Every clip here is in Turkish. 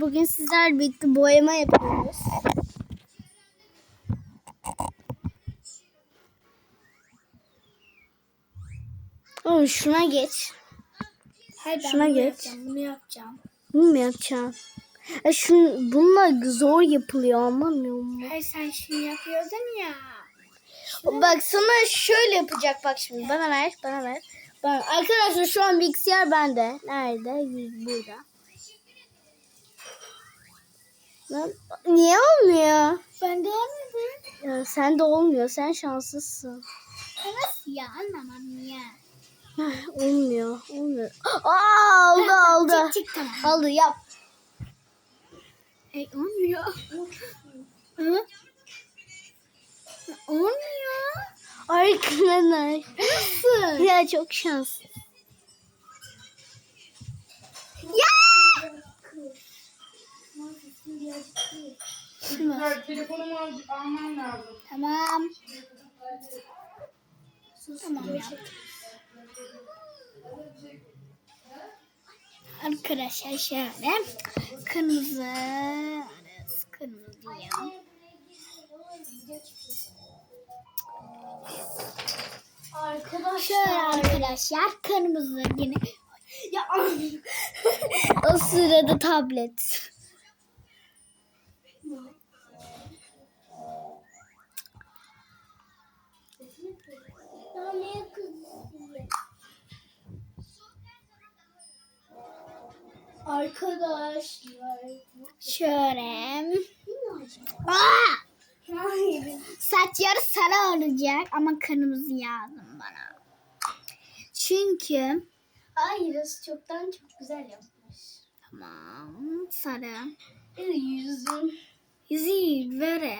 Bugün sizler birlikte boyama yapıyoruz. Oğlum şuna geç. Hayır ben Şuna bunu geç. yapacağım, bunu yapacağım. Bunu mu yapacaksın? Ya şun, bununla zor yapılıyor anlamıyor musun? Hayır sen şunu yapıyordun ya. Bak sana şöyle yapacak bak şimdi. Bana ver, bana ver. Bana. Arkadaşlar şu an bilgisayar bende. Nerede? Burada. Lan, niye olmuyor? Ben de olmadı. Ya, sen de olmuyor. Sen şanslısın. Nasıl ya anlamam ya. Heh, olmuyor. Olmuyor. Aa, oldu oldu. Çık çık tamam. Oldu yap. E olmuyor. Hı? Olmuyor. Arkadaşlar. Nasıl? Ya çok şanslı. Telefonumu al, almam lazım. Tamam. Tamam ya. Arkadaşlar şöyle kırmızı arası kırmızıyım. Şöyle arkadaşlar kırmızı yine. Ya O sırada tablet. Arkadaşlar. şöyle. Aa! Saçları sarı olacak ama kırmızı yazdım bana. Çünkü Hayır, çoktan çok güzel yapmış. tamam sarı. Yüzün. Yüzü böyle.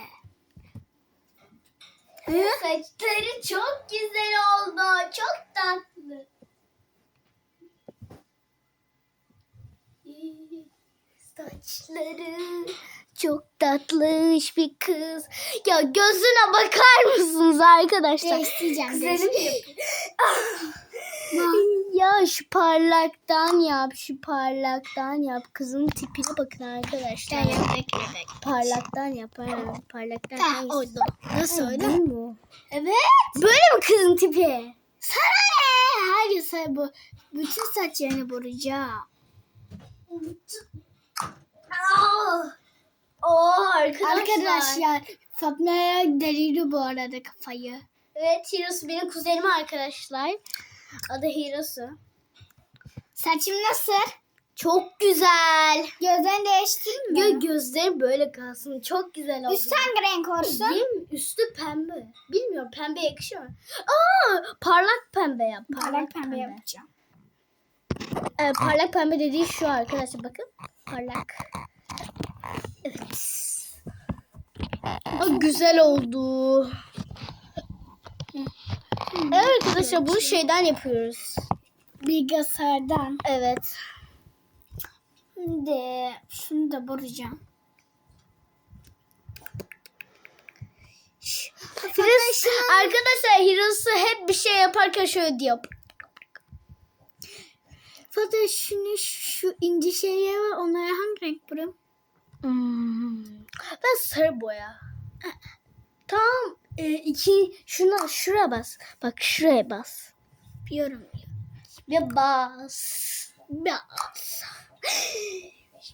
Saçları çok güzel oldu. Çok tatlı. Saçları çok tatlış bir kız. Ya gözüne bakar mısınız arkadaşlar? Değiştireceğim. Güzelim ya şu parlaktan yap, şu parlaktan yap. Kızın tipine bakın arkadaşlar. Yap. Parlaktan yap. Parlaktan. Tamam hangisi? oldu. Nasıl değil mi? Evet. Böyle mi kızın tipi? Sana ne? Hayır sen bu bütün saçlarını vuracağım. Oo arkadaşlar. Arkadaşlar Fatma'ya delirdi bu arada kafayı. Evet Hirosu benim kuzenim arkadaşlar. Adı Hirosu. Saçım nasıl? Çok güzel. Gözlerini değiştirdin mi? Gö gözleri böyle kalsın. Çok güzel oldu. Üst hangi renk olsun? Değil mi? Üstü pembe. Bilmiyorum pembe yakışıyor mu? Aa, parlak pembe yap. Parlak pembe yapacağım. Ee, parlak pembe dediği şu arkadaşlar bakın. Parlak. Evet. Aa, güzel oldu. Evet arkadaşlar bunu şeyden yapıyoruz. Bilgisayardan. Evet. Şimdi şunu da vuracağım. Hirosu, arkadaşlar Hirosu hep bir şey yaparken şöyle diyor. Fatih şunu şu ince şeyler var onlara hangi renk vurayım? Hmm. Ben sarı boya. Tamam. E, iki şuna şuraya bas. Bak şuraya bas. Biliyorum. Ve bas. Bas.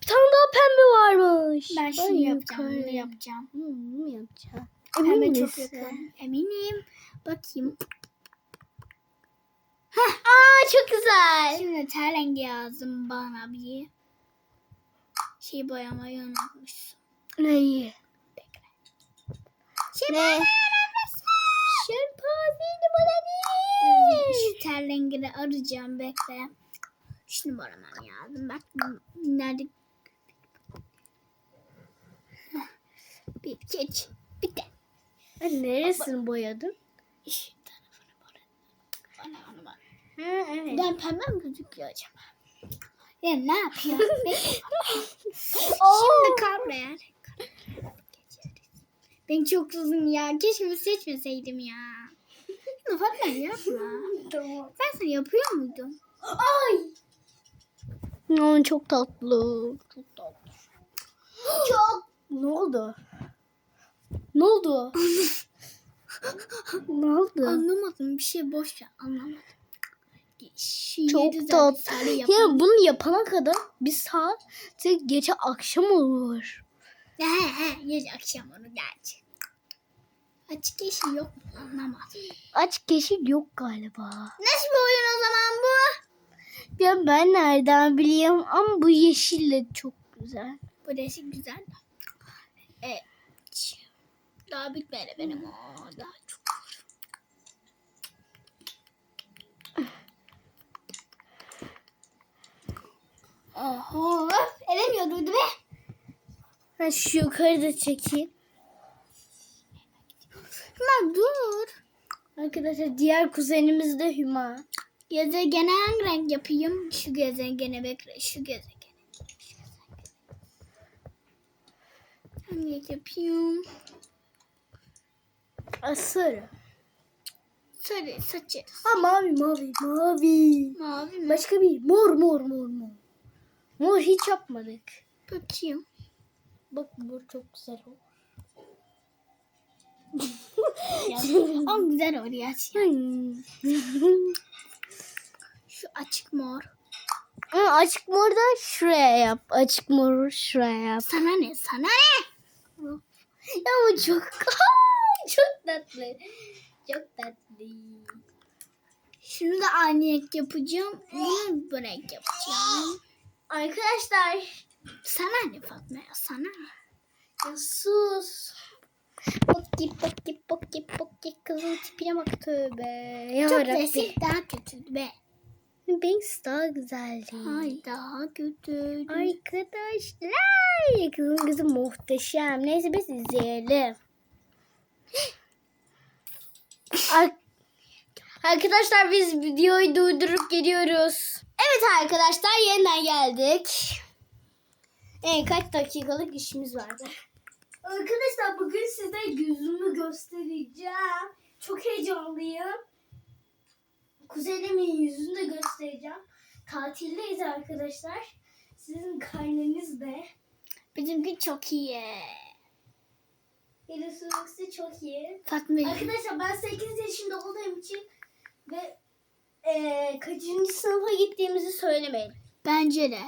Bir tane daha pembe varmış. Ben şunu Ay, yapacağım. Bunu yapacağım. Hmm, yapacağım. Pembe Emin çok misin? yakın. Eminim. Bakayım. Aa çok güzel. Şimdi ter rengi yazdım bana bir. Şey boyamayı unutmuşsun. Neyi? Şey Ne? Şempanzini bana değil. Şu ter rengini arayacağım bekle. Şunu boyamam lazım. Bak nerede? Heh. Bir geç. Bir de. Ben neresini boyadın? Şu tarafını boyadım. Bana evet. Ben pembe mi gözüküyor acaba? Ya ne yapıyor? Oo. Şimdi buraya. Ben çok uzun ya. Keşke seçmeseydim ya. Ya Fatma yapma. Tamam. Ben sana yapıyor muydum? Ay. Ay çok tatlı. Çok tatlı. Çok. Ne oldu? Ne oldu? ne oldu? Anlamadım bir şey boş ver anlamadım. Çok yedi tat. zaten sarı Ya bunu yapana kadar bir saat gece akşam olur. He he gece akşam onu gerçi. Açık yeşil yok mu anlamadım. Aç keşif yok galiba. Nasıl bir oyun o zaman bu? Ya ben nereden bileyim ama bu yeşil de çok güzel. Bu resim güzel. Evet. Daha bitmedi benim o. Daha çok. Oho. Elemiyordu be. Ha, şu yukarıda çekeyim. Lan dur. Arkadaşlar diğer kuzenimiz de Hüma. Gezegene hangi renk yapayım? Şu gezegene bekle. Şu gezegene. Hangi renk yapayım? Sarı. Sarı saçarız. Ha mavi mavi mavi. Mavi mi? Başka bir mor mor mor mor. Mor hiç yapmadık. Bakayım. Bak mor çok güzel oldu. Ama güzel oluyor. Hmm. Şu açık mor. Ama açık mor da şuraya yap. Açık mor şuraya yap. Sana ne? Sana ne? Ya ama çok çok tatlı. Çok tatlı. Şunu da aynı renk yapacağım. Bunu bu renk yapacağım. Arkadaşlar Sana ne Fatma ya? Sana ya sus. Pokki pokki pokki pokki kızın tipine bak tövbe. Ya Çok resim daha kötüydü be. Banks daha güzeldi. Ay daha kötüydü. Arkadaşlar kızın kızı muhteşem. Neyse biz izleyelim. Ar- Arkadaşlar biz videoyu durdurup geliyoruz. Evet arkadaşlar yeniden geldik. Evet kaç dakikalık işimiz vardı. Arkadaşlar bugün size yüzümü göstereceğim. Çok heyecanlıyım. Kuzenimin yüzünü de göstereceğim. Tatildeyiz arkadaşlar. Sizin karneniz de. Bizimki çok iyi. Yarısı çok iyi. Fatma Arkadaşlar ben 8 yaşında olduğum için ve eee kaçıncı sınıfa gittiğimizi söylemeyin. bence de.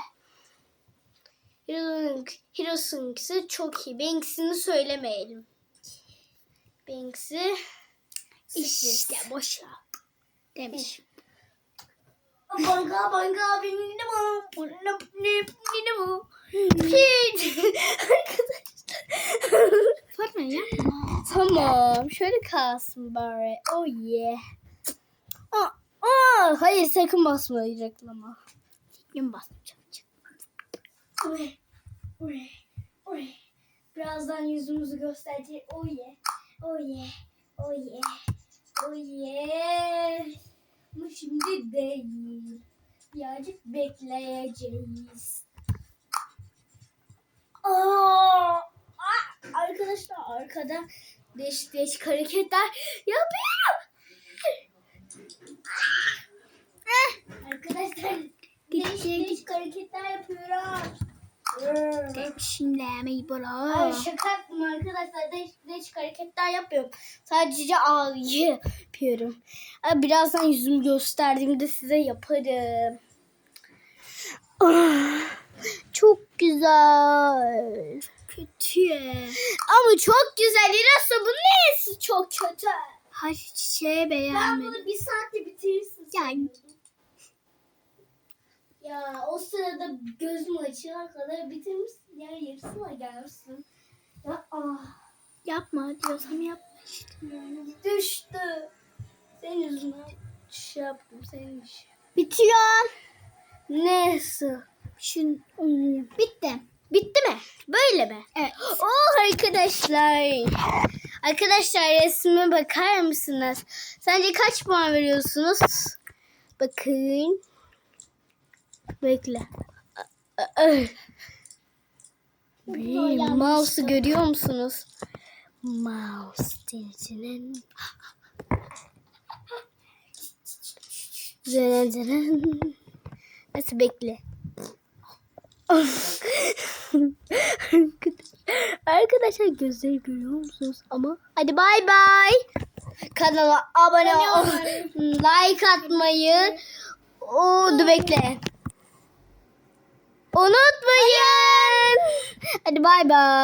Hiro'sunkisi çok iyi. Benimkisini söylemeyelim. Benimkisi İşte boş ver. Demiş. Banga banga benim bu? Arkadaşlar. Fatma yapma. Tamam. Şöyle kalsın bari. Oh yeah. Aa, aa, hayır sakın basma reklama. Yum basmayacağım. Oraya. Oraya. Oraya. Birazdan yüzümüzü göstereceğiz. Oh yeah. Oh yeah. Oh yeah. Oh yeah. Ama şimdi değil. Birazcık bekleyeceğiz. Aa, arkadaşlar arkada değişik değişik hareketler yapıyorum. Arkadaşlar değişik değişik hareketler yemeği Ay bırak. şaka yaptım arkadaşlar. Değişik değişik hareketler yapıyorum. Sadece ağlayı yapıyorum. Birazdan yüzümü gösterdiğimde size yaparım. Ah, Çok güzel. Kötü. Ama çok güzel. Lirası bu neyse çok kötü. Çiçeği Ben beğenmedim. bunu bir saatte bitirirsin. Ya. sanıyordum. Ya o sırada gözüm açana kadar bitirmişsin. Ya yarısına gelmişsin. Ya ah. Yapma diyorsam yapma işte. Düştü. Senin yüzünden şey yaptım. Senin için. Bitiyor. Neyse. Şun. Hmm. Bitti. Bitti mi? Böyle mi? Evet. Oh arkadaşlar. Arkadaşlar resme bakar mısınız? Sence kaç puan veriyorsunuz? Bakın. Bekle. Mouse'u görüyor musunuz? Mouse. Zenen. Nasıl bekle? Arkadaşlar gözleri görüyor musunuz? Ama hadi bay bay. Kanala abone ol. like atmayı. O bekle. Unutmayın. Hadi bay bay.